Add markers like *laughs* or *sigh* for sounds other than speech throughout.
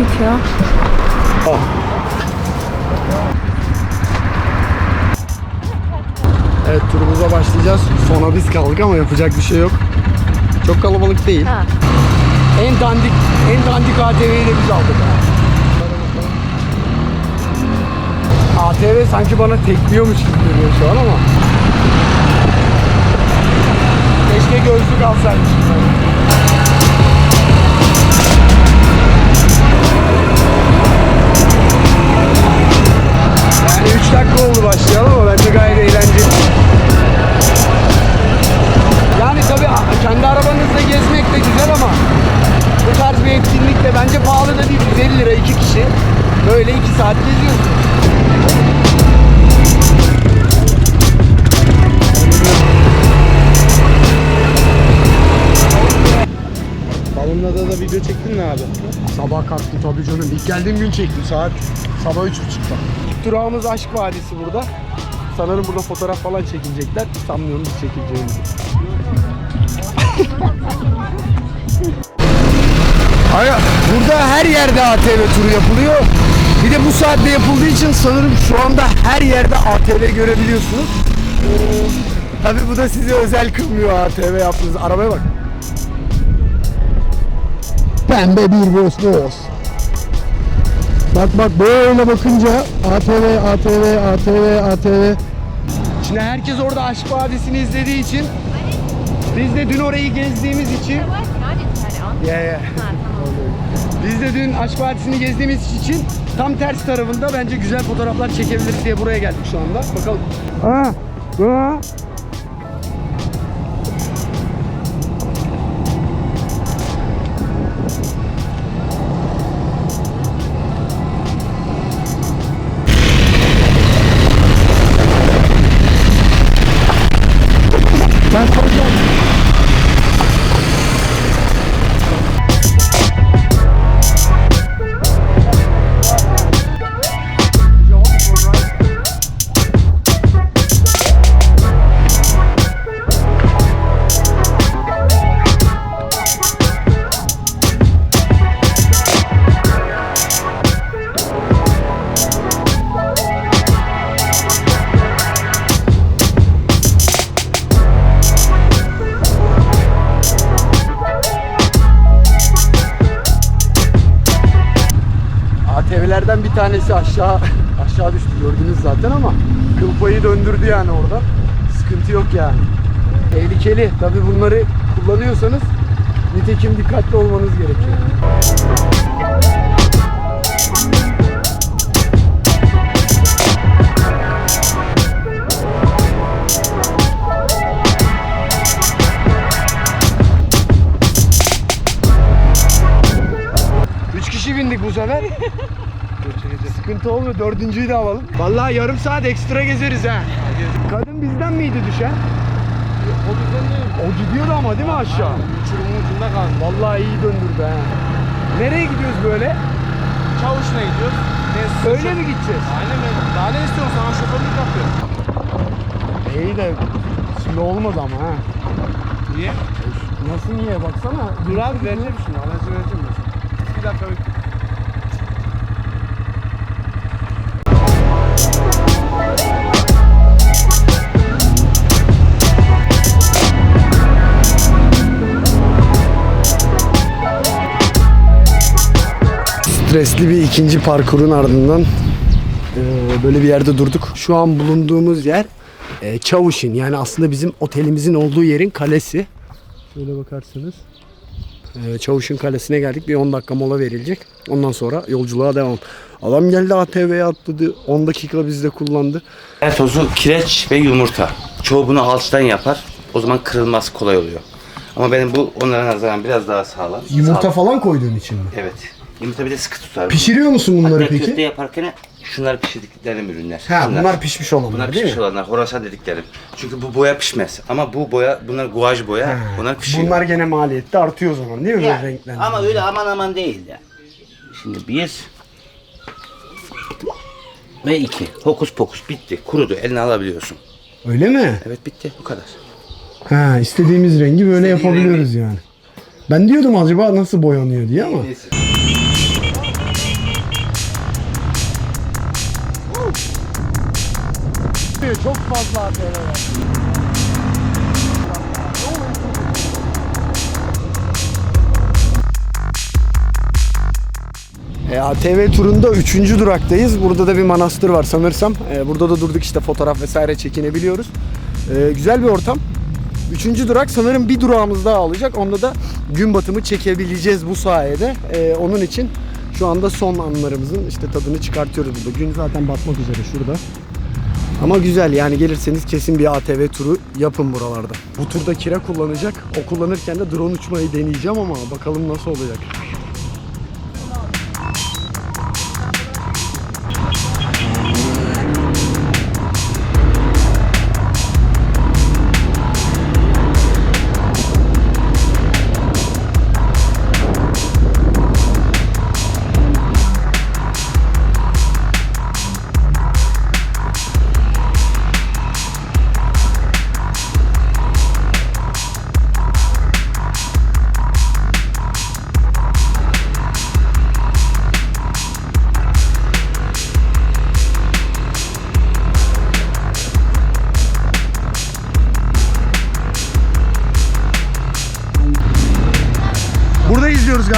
Büyük ya. Evet turumuza başlayacağız. Sona biz kaldık ama yapacak bir şey yok. Çok kalabalık değil. Ha. En dandik, en dandik ATV'yi de biz aldık. ATV sanki bana tekliyormuş gibi geliyor şu an ama. Keşke gözlük alsaymışım. Yani 3 dakika oldu başlayalım ama bence gayet eğlenceli. Yani tabii kendi arabanızla gezmek de güzel ama bu tarz bir etkinlik de bence pahalı da değil. 150 lira iki kişi. Böyle 2 saat geziyorsun. Balonlarda da video çektin mi abi? Sabah kalktım tabii canım. İlk geldiğim gün çektim saat sabah 3.30'da. İlk durağımız Aşk Vadisi burada. Sanırım burada fotoğraf falan çekilecekler. Sanmıyorum biz çekileceğimizi. *laughs* Hayır, burada her yerde ATV turu yapılıyor. Bir de bu saatte yapıldığı için sanırım şu anda her yerde ATV görebiliyorsunuz. Ee, tabii bu da sizi özel kılmıyor ATV yaptığınız. Arabaya bak. Pembe bir boz boz. Bak bak böyle bakınca ATV, ATV, ATV, ATV. Şimdi herkes orada Aşk Vadisi'ni izlediği için biz de dün orayı gezdiğimiz için Ya ya. Biz de dün Aşk Vadisi'ni gezdiğimiz için tam ters tarafında bence güzel fotoğraflar çekebiliriz diye buraya geldik şu anda. Bakalım. Aa, aa. ATV'lerden bir tanesi aşağı aşağı düştü gördünüz zaten ama kıl payı döndürdü yani orada. Sıkıntı yok yani. Tehlikeli. Tabi bunları kullanıyorsanız nitekim dikkatli olmanız gerekiyor. Olmuyor. Dördüncüyü de alalım. Vallahi yarım saat ekstra gezeriz ha. Kadın bizden miydi düşen? O bizden değil. O gidiyordu ama değil mi aşağı? Uçurumun ucunda kaldı. Vallahi iyi döndürdü ha. Nereye gidiyoruz böyle? Çavuşuna gidiyoruz. Ne? Öyle mi gideceğiz? Aynen öyle. Daha ne istiyorsun? Sana şoförlük yapıyorum. İyi de şimdi olmaz ama ha. Niye? Nasıl niye baksana. Dur abi vereceğim şimdi. Anacı vereceğim. Bir dakika bekle. Stresli bir ikinci parkurun ardından e, böyle bir yerde durduk. Şu an bulunduğumuz yer e, Çavuşin yani aslında bizim otelimizin olduğu yerin kalesi. Şöyle bakarsanız. E, Çavuşin kalesine geldik. Bir 10 dakika mola verilecek. Ondan sonra yolculuğa devam. Adam geldi ATV'ye atladı. 10 dakika bizde kullandı. Her tozu kireç ve yumurta. Çoğu bunu alçıdan yapar. O zaman kırılması kolay oluyor. Ama benim bu onlara nazaran biraz daha sağlam. Yumurta Sağlam. falan koyduğun için mi? Evet. Yumurta bir de sıkı tutar. Pişiriyor musun bunları Hatta köfte peki? yaparken şunlar pişirdiklerim ürünler. Ha bunlar pişmiş olanlar Bunlar değil pişmiş mi? olanlar, horasan dediklerim. Çünkü bu boya pişmez. Ama bu boya, bunlar guaj boya, bunlar pişiyor. Bunlar gene maliyette artıyor o zaman değil mi? Ya, Böyle ama öyle aman aman değil ya. Şimdi bir ve iki. Hokus pokus bitti. Kurudu. Eline alabiliyorsun. Öyle mi? Evet bitti. Bu kadar. Ha istediğimiz rengi böyle İstediğin yapabiliyoruz yani. Ben diyordum acaba nasıl boyanıyor diye ama. Neyse. Geliyor. Çok fazla ATV var. E, ATV turunda 3. duraktayız. Burada da bir manastır var sanırsam. E, burada da durduk işte fotoğraf vesaire çekinebiliyoruz. E, güzel bir ortam. Üçüncü durak sanırım bir durağımız daha alacak. Onda da gün batımı çekebileceğiz bu sayede. E, onun için şu anda son anlarımızın işte tadını çıkartıyoruz burada. Gün zaten batmak üzere şurada. Ama güzel yani gelirseniz kesin bir ATV turu yapın buralarda. Bu turda kira kullanacak. O kullanırken de drone uçmayı deneyeceğim ama bakalım nasıl olacak.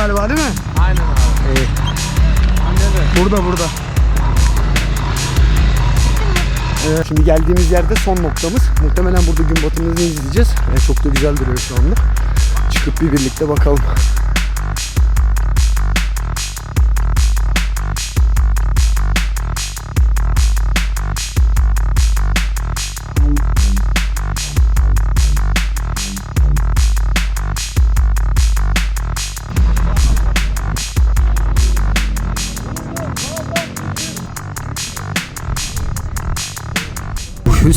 Galiba değil mi? Aynen abi. İyi. Burada burada. Evet, şimdi geldiğimiz yerde son noktamız. Muhtemelen burada gün batımını izleyeceğiz. Yani çok da güzel duruyor şu anda. Çıkıp bir birlikte bakalım.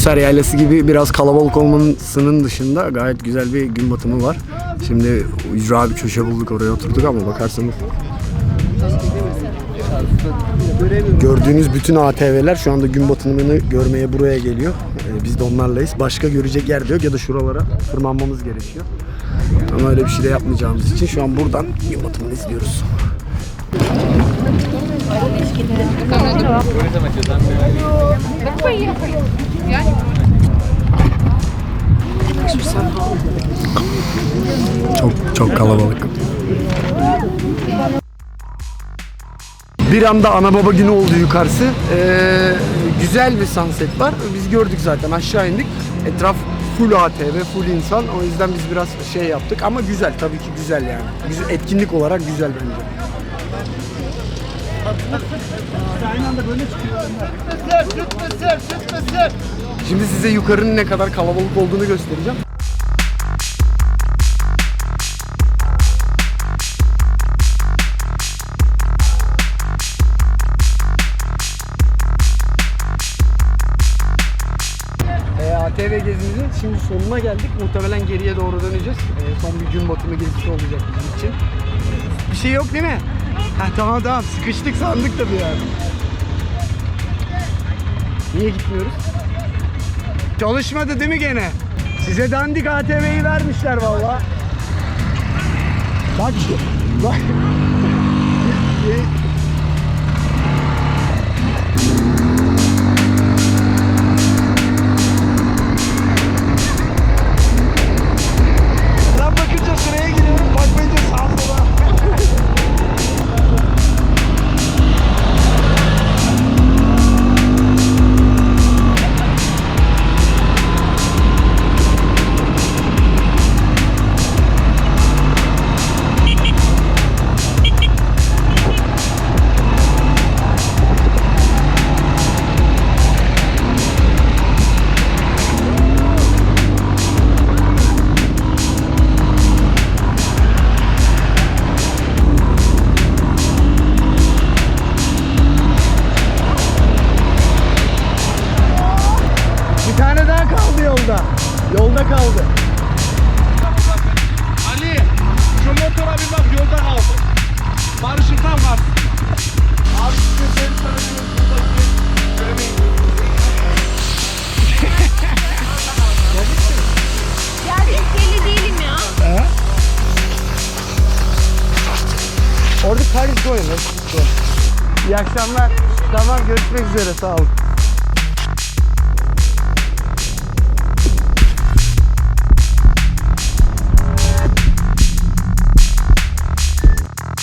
Hüsar Yaylası gibi biraz kalabalık olmasının dışında gayet güzel bir gün batımı var. Şimdi ücra bir köşe bulduk oraya oturduk ama bakarsanız Gördüğünüz bütün ATV'ler şu anda gün batımını görmeye buraya geliyor. Ee, biz de onlarlayız. Başka görecek yer de yok ya da şuralara tırmanmamız gerekiyor. Ama öyle bir şey de yapmayacağımız için şu an buradan gün batımını izliyoruz. Çok çok kalabalık. Bir anda ana baba günü oldu yukarısı. Ee, güzel bir sunset var. Biz gördük zaten aşağı indik. Etraf full ATV, full insan. O yüzden biz biraz şey yaptık ama güzel tabii ki güzel yani. Güzel, etkinlik olarak güzel bence. Şimdi size yukarının ne kadar kalabalık olduğunu göstereceğim. E, ATV gezimizin şimdi sonuna geldik. Muhtemelen geriye doğru döneceğiz. E, son bir gün batımı gezisi olacak bizim için. Bir şey yok değil mi? Ha, tamam tamam sıkıştık sandık tabii yani. Niye gitmiyoruz? Çalışmadı değil mi gene? Size dandik ATV'yi vermişler valla. Bak. Bak. *laughs* kaldı yolda. Kaldı. Ali şu motora bir bak yolda kaldı. Barış'ın tam var. Abi size. Buradaki. Ya tehlikeli değilim ya. Orada Paris go. İyi akşamlar. Tamam görüşmek üzere sağ olun.